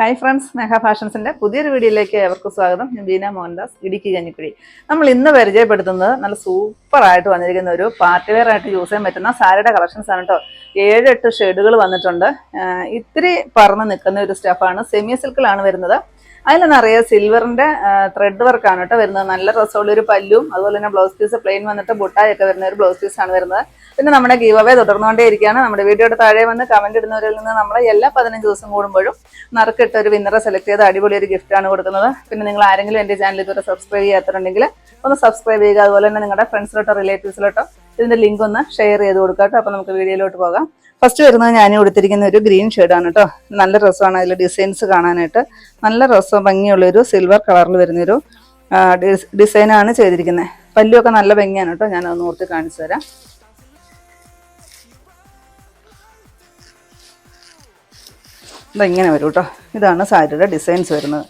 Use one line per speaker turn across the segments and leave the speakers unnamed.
Hi friends mega ഫാഷൻസിന്റെ പുതിയൊരു വീഡിയോയിലേക്ക് അവർക്ക് സ്വാഗതം. ഞാൻ ബീന മോഹൻദാസ് ഇടുക്കി കഞ്ഞിക്കുഴി. നമ്മൾ ഇന്ന് പരിചയപ്പെടുത്തുന്നത് നല്ല സൂപ്പറായിട്ട് വന്നിരിക്കുന്ന ഒരു പാർട്ടി വെയർ ആയിട്ട് യൂസ് ചെയ്യാൻ പറ്റുന്ന സാരിയുടെ കളക്ഷൻസ് ആണ് കേട്ടോ ഏഴെട്ട് ഷെയ്ഡുകൾ വന്നിട്ടുണ്ട്. ഇത്തിരി പറന്ന് നിൽക്കുന്ന ഒരു സ്റ്റഫാണ് സെമി സിൽക്കിലാണ് വരുന്നത്. അതിൽ നിറയെ സിൽവറിന്റെ ത്രെഡ് വർക്കാണ് കേട്ടോ വരുന്നത്. നല്ല രസമുള്ള ഒരു പല്ലും അതുപോലെ തന്നെ ബ്ലൗസ് പീസ് പ്ലെയിൻ വന്നിട്ട് ബുട്ടായി ഒക്കെ വരുന്ന ഒരു ബ്ലൗസ് പീസ് ആണ് വരുന്നത്. പിന്നെ നമ്മുടെ ഗീവ് അവേ തുടർന്നുകൊണ്ടേ ഇരിക്കുകയാണ്. നമ്മുടെ വീഡിയോയുടെ താഴെ വന്ന് കമന്റ് ഇടുന്നവരിൽ നിന്ന് നമ്മൾ എല്ലാ പതിനഞ്ച് ദിവസം കൂടുമ്പോഴും നറുക്കിട്ട് ഒരു വിന്നറെ സെലക്ട് ചെയ്ത് അടിപൊളി ഒരു ഗിഫ്റ്റ് ആണ് കൊടുക്കുന്നത്. പിന്നെ നിങ്ങൾ ആരെങ്കിലും എന്റെ ചാനൽ ഇതുവരെ സബ്സ്ക്രൈബ് ചെയ്യാത്തുണ്ടെങ്കിൽ ഒന്ന് സബ്സ്ക്രൈബ് ചെയ്യുക. അതുപോലെ തന്നെ നിങ്ങളുടെ ഫ്രണ്ട്സിലോട്ടോ റിലേറ്റീവ്സിലോട്ടോ ഇതിന്റെ ലിങ്ക് ഒന്ന് ഷെയർ ചെയ്ത് കൊടുക്കാം കേട്ടോ അപ്പൊ നമുക്ക് വീഡിയോയിലോട്ട് പോകാം. ഫസ്റ്റ് വരുന്നത് ഞാൻ കൊടുത്തിരിക്കുന്ന ഒരു ഗ്രീൻ ഷെയ്ഡാണ് കേട്ടോ നല്ല രസമാണ് അതിൽ ഡിസൈൻസ് കാണാനായിട്ട്. നല്ല രസം ഭംഗിയുള്ള ഒരു സിൽവർ കളറിൽ വരുന്നൊരു ഡിസൈനാണ് ചെയ്തിരിക്കുന്നത് പല്ലുമൊക്കെ നല്ല ഭംഗിയാണ് കേട്ടോ ഞാൻ ഒന്ന് ഓർത്ത് കാണിച്ചു തരാം. ഇതെങ്ങനെ വരും കേട്ടോ ഇതാണ് സാരിയുടെ ഡിസൈൻസ് വരുന്നത്.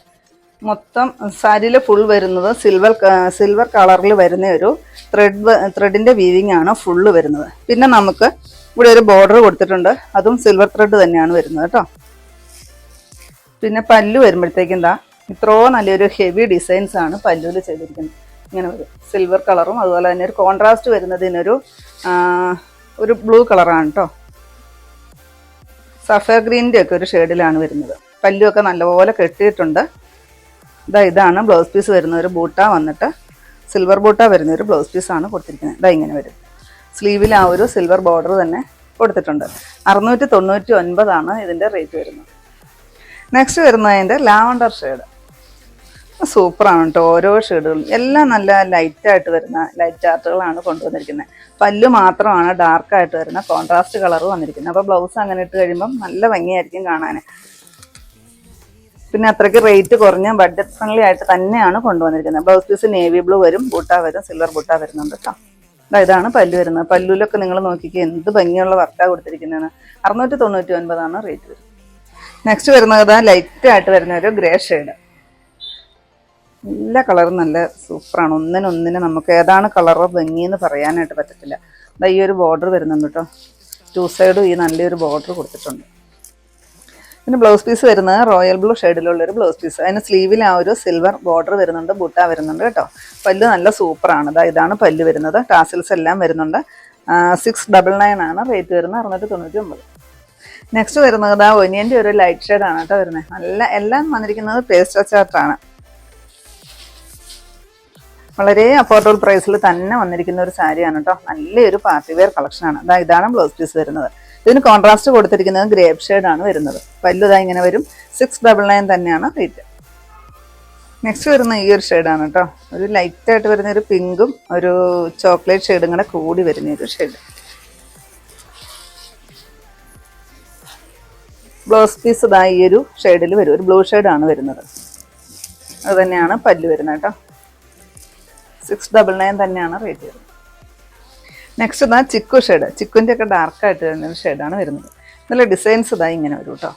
മൊത്തം സാരിയിൽ ഫുൾ വരുന്നത് സിൽവർ സിൽവർ കളറിൽ വരുന്ന ഒരു ത്രെഡ് ത്രെഡിന്റെ വീവിങ് ആണ് ഫുള്ള് വരുന്നത്. പിന്നെ നമുക്ക് ഇവിടെ ഒരു ബോർഡർ കൊടുത്തിട്ടുണ്ട്. അതും സിൽവർ ത്രെഡ് തന്നെയാണ് വരുന്നത് കേട്ടോ. പിന്നെ പല്ലു വരുമ്പോഴത്തേക്കും എന്താ ഇത്രയോ നല്ലൊരു ഹെവി ഡിസൈൻസ് ആണ് പല്ലുവിൽ ചെയ്തിരിക്കുന്നത്. ഇങ്ങനെ വരും സിൽവർ കളറും അതുപോലെ തന്നെ ഒരു കോൺട്രാസ്റ്റ് വരുന്നതിനൊരു ഒരു ബ്ലൂ കളറാണ് കേട്ടോ. സഫയർ ഗ്രീനിന്റെ ഒക്കെ ഒരു ഷെയ്ഡിലാണ് വരുന്നത്. പല്ലുമൊക്കെ നല്ലപോലെ കെട്ടിയിട്ടുണ്ട്. ഇതാ ഇതാണ് ബ്ലൗസ് പീസ് വരുന്ന ഒരു ബൂട്ട വന്നിട്ട് സിൽവർ ബൂട്ട വരുന്ന ഒരു ബ്ലൗസ് പീസാണ് കൊടുത്തിരിക്കുന്നത്. ഇതാ ഇങ്ങനെ വരും. സ്ലീവിൽ ആ ഒരു സിൽവർ ബോർഡർ തന്നെ കൊടുത്തിട്ടുണ്ട്. അറുന്നൂറ്റി തൊണ്ണൂറ്റി ഒൻപതാണ് ഇതിന്റെ റേറ്റ് വരുന്നത്. നെക്സ്റ്റ് വരുന്നതിന്റെ ലാവണ്ടർ ഷെയ്ഡ് സൂപ്പറാണ് കേട്ടോ ഓരോ ഷെയ്ഡുകളും എല്ലാം നല്ല ലൈറ്റായിട്ട് വരുന്ന ലൈറ്റ് ചാർട്ടുകളാണ് കൊണ്ടുവന്നിരിക്കുന്നത്. പല്ലു മാത്രമാണ് ഡാർക്കായിട്ട് വരുന്ന കോൺട്രാസ്റ്റ് കളർ വന്നിരിക്കുന്നത്. അപ്പോൾ ബ്ലൗസ് അങ്ങനെ ഇട്ട് കഴിയുമ്പം നല്ല ഭംഗിയായിരിക്കും കാണാൻ പിന്നെ അത്രയ്ക്ക് റേറ്റ് കുറഞ്ഞ ബഡ്ജറ്റ് ഫ്രണ്ട്ലി ആയിട്ട് തന്നെയാണ് കൊണ്ടുവന്നിരിക്കുന്നത്. ബ്ലൗസ് പീസ് നേവി ബ്ലൂ വരും ബൂട്ട വരും സിൽവർ ബൂട്ട വരുന്നുണ്ട് കേട്ടോ ഇതാണ് പല്ലു വരുന്നത്. പല്ലുലൊക്കെ നിങ്ങൾ നോക്കിക്കുക എന്ത് ഭംഗിയുള്ള വർക്കാണ് കൊടുത്തിരിക്കുന്നതാണ്. അറുന്നൂറ്റി തൊണ്ണൂറ്റി ഒൻപതാണ് റേറ്റ് വരുന്നത് നെക്സ്റ്റ് വരുന്നത് ലൈറ്റ് ആയിട്ട് വരുന്ന ഒരു ഗ്രേ ഷെയ്ഡ് എല്ലാ കളറും നല്ല സൂപ്പറാണ് ഒന്നിനൊന്നിന് നമുക്ക് ഏതാണ് കളർ ഭംഗിയെന്ന് പറയാനായിട്ട് പറ്റത്തില്ല. ഈ ഒരു ബോർഡർ വരുന്നുണ്ട് കേട്ടോ ടു സൈഡും ഈ നല്ലൊരു ബോർഡർ കൊടുത്തിട്ടുണ്ട്. പിന്നെ ബ്ലൗസ് പീസ് വരുന്നത് റോയൽ ബ്ലൂ ഷെയ്ഡിലുള്ളൊരു ബ്ലൗസ് പീസ് അതിന് സ്ലീവിൽ ആ ഒരു സിൽവർ ബോർഡർ വരുന്നുണ്ട് ബുട്ട വരുന്നുണ്ട് കേട്ടോ. പല്ല് നല്ല സൂപ്പറാണ് ഇതാ ഇതാണ് പല്ല് വരുന്നത്. ടാസിൽസ് എല്ലാം വരുന്നുണ്ട്. സിക്സ് ഡബിൾ നയൻ ആണ്. റേറ്റ് വരുന്നത് അറുന്നൂറ്റി തൊണ്ണൂറ്റി ഒമ്പത്. നെക്സ്റ്റ് വരുന്നത് ആ ഒനിയന്റെ ഒരു ലൈറ്റ് ഷെയ്ഡാണ് കേട്ടോ വരുന്നത്. നല്ല എല്ലാം വന്നിരിക്കുന്നത് പേസ്റ്റ് ചാർട്ടാണ് വളരെ അഫോർഡബിൾ പ്രൈസിൽ തന്നെ വന്നിരിക്കുന്ന ഒരു സാരിയാണ് കേട്ടോ. നല്ലൊരു പാർട്ടി വെയർ കളക്ഷനാണ് അതാ ഇതാണ് ബ്ലൗസ് പീസ് വരുന്നത്. ഇതിന് കോൺട്രാസ്റ്റ് കൊടുത്തിരിക്കുന്നത് ഗ്രേപ്പ് ആണ് വരുന്നത്. വലുതാ ഇങ്ങനെ വരും. സിക്സ് ഡബിൾ നയൻ തന്നെയാണ് റേറ്റ് നെക്സ്റ്റ് വരുന്ന ഈ ഒരു ഷെയ്ഡാണ് കേട്ടോ ഒരു ലൈറ്റ് ആയിട്ട് വരുന്ന ഒരു പിങ്കും ഒരു ചോക്ലേറ്റ് ഷെയ്ഡും കൂടെ കൂടി വരുന്ന ഒരു ഷെയ്ഡ് ബ്ലൗസ് പീസ് ഇതാ ഈ ഒരു ഷെയ്ഡിൽ വരും. ഒരു ബ്ലൂ ഷെയ്ഡാണ് വരുന്നത്. അത് തന്നെയാണ് പല്ല് വരുന്നത് കേട്ടോ സിക്സ് ഡബിൾ നയൻ തന്നെയാണ് റേറ്റ് വരുന്നത്. നെക്സ്റ്റ് ഇതാ ചിക്കു ഷെയ്ഡ് ചിക്കുന്റെ ഒക്കെ ഡാർക്കായിട്ട് വരുന്ന ഒരു ഷെയ്ഡാണ് വരുന്നത്. നല്ല ഡിസൈൻസ് ഇതാ ഇങ്ങനെ വരും കേട്ടോ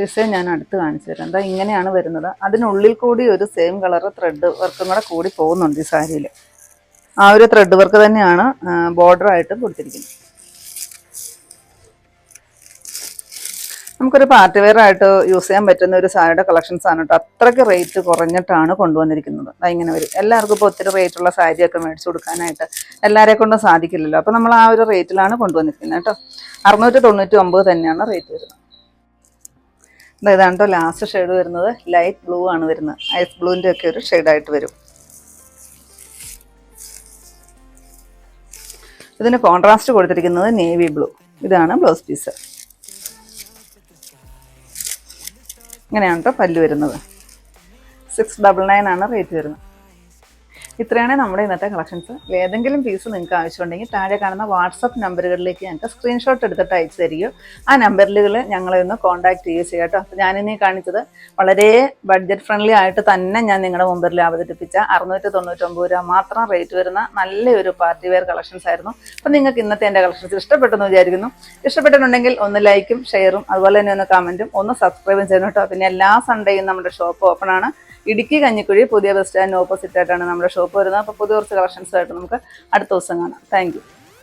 ഡിസൈൻ ഞാൻ അടുത്ത് കാണിച്ചു തരാം. എന്താ ഇങ്ങനെയാണ് വരുന്നത്. അതിനുള്ളിൽ കൂടി ഒരു സെയിം കളർ ത്രെഡ് വർക്കും കൂടെ കൂടി പോകുന്നുണ്ട് ഈ സാരിയിൽ ആ ഒരു ത്രെഡ് വർക്ക് തന്നെയാണ് ബോർഡർ ആയിട്ട് കൊടുത്തിരിക്കുന്നത്. നമുക്കൊരു പാർട്ടി വെയർ ആയിട്ട് യൂസ് ചെയ്യാൻ പറ്റുന്ന ഒരു സാരിയുടെ കളക്ഷൻസ് ആണ് കേട്ടോ. അത്രയ്ക്ക് റേറ്റ് കുറഞ്ഞിട്ടാണ് കൊണ്ടുവന്നിരിക്കുന്നത്. ഇങ്ങനെ വരും. എല്ലാവർക്കും ഇപ്പോൾ ഒത്തിരി റേറ്റുള്ള സാരിയൊക്കെ മേടിച്ചു കൊടുക്കാനായിട്ട് എല്ലാവരെ കൊണ്ടും സാധിക്കില്ലല്ലോ. അപ്പോൾ നമ്മൾ ആ ഒരു റേറ്റിലാണ് കൊണ്ടുവന്നിരിക്കുന്നത് കേട്ടോ. അറുന്നൂറ്റി തൊണ്ണൂറ്റി ഒമ്പത് തന്നെയാണ് റേറ്റ് വരുന്നത്. ഇതാണ് കേട്ടോ ലാസ്റ്റ് ഷെയ്ഡ് വരുന്നത്. ലൈറ്റ് ബ്ലൂ ആണ് വരുന്നത്. ഐസ് ബ്ലൂവിന്റെ ഒക്കെ ഒരു ഷെയ്ഡായിട്ട് വരും. ഇതിന് കോൺട്രാസ്റ്റ് കൊടുത്തിരിക്കുന്നത് നേവി ബ്ലൂ ഇതാണ് ബ്ലൗസ് പീസ് ഇങ്ങനെയാണ് കേട്ടോ പല്ല് വരുന്നത്. സിക്സ് ഡബിൾ നയൻ ആണ് റേറ്റ് വരുന്നത്. ഇത്രയാണ് നമ്മുടെ ഇന്നത്തെ കളക്ഷൻസ് ഏതെങ്കിലും പീസ് നിങ്ങൾക്ക് ആവശ്യമുണ്ടെങ്കിൽ താഴെ കാണുന്ന വാട്സപ്പ് നമ്പറുകളിലേക്ക് ഞങ്ങൾക്ക് സ്ക്രീൻഷോട്ട് എടുത്തിട്ട് അയച്ചു തരികയോ ആ നമ്പറിലുകൾ ഞങ്ങളെ ഒന്ന് കോൺടാക്ട് ചെയ്യുക ചെയ്യുക കേട്ടോ. അപ്പോൾ ഞാനിന്ന് ഈ കാണിച്ചത് വളരെ ബഡ്ജറ്റ് ഫ്രണ്ട്ലി ആയിട്ട് തന്നെ ഞാൻ നിങ്ങളുടെ മുമ്പിൽ അവതരിപ്പിച്ച അറുന്നൂറ്റി തൊണ്ണൂറ്റൊമ്പത് രൂപ മാത്രം റേറ്റ് വരുന്ന നല്ലൊരു പാർട്ടി വെയർ കളക്ഷൻസ് ആയിരുന്നു. അപ്പോൾ നിങ്ങൾക്ക് ഇന്നത്തെ എന്റെ കളക്ഷൻസ് ഇഷ്ടപ്പെട്ടെന്ന് വിചാരിക്കുന്നു. ഇഷ്ടപ്പെട്ടിട്ടുണ്ടെങ്കിൽ ഒന്ന് ലൈക്കും ഷെയറും അതുപോലെ തന്നെ ഒന്ന് കമന്റും ഒന്ന് സബ്സ്ക്രൈബും ചെയ്യണം കേട്ടോ. പിന്നെ എല്ലാ സൺഡേയും നമ്മുടെ ഷോപ്പ് ഓപ്പൺ ആണ്. ഇടുക്കി കഞ്ഞിക്കുഴി പുതിയ ബസ് സ്റ്റാൻഡിന് ഓപ്പോസിറ്റ് ആയിട്ടാണ് നമ്മുടെ ഷോപ്പ് വരുന്നത്. അപ്പോൾ പുതിയ കുറച്ച് കളക്ഷൻസ് ആയിട്ട് നമുക്ക് അടുത്ത ദിവസം കാണാം. താങ്ക്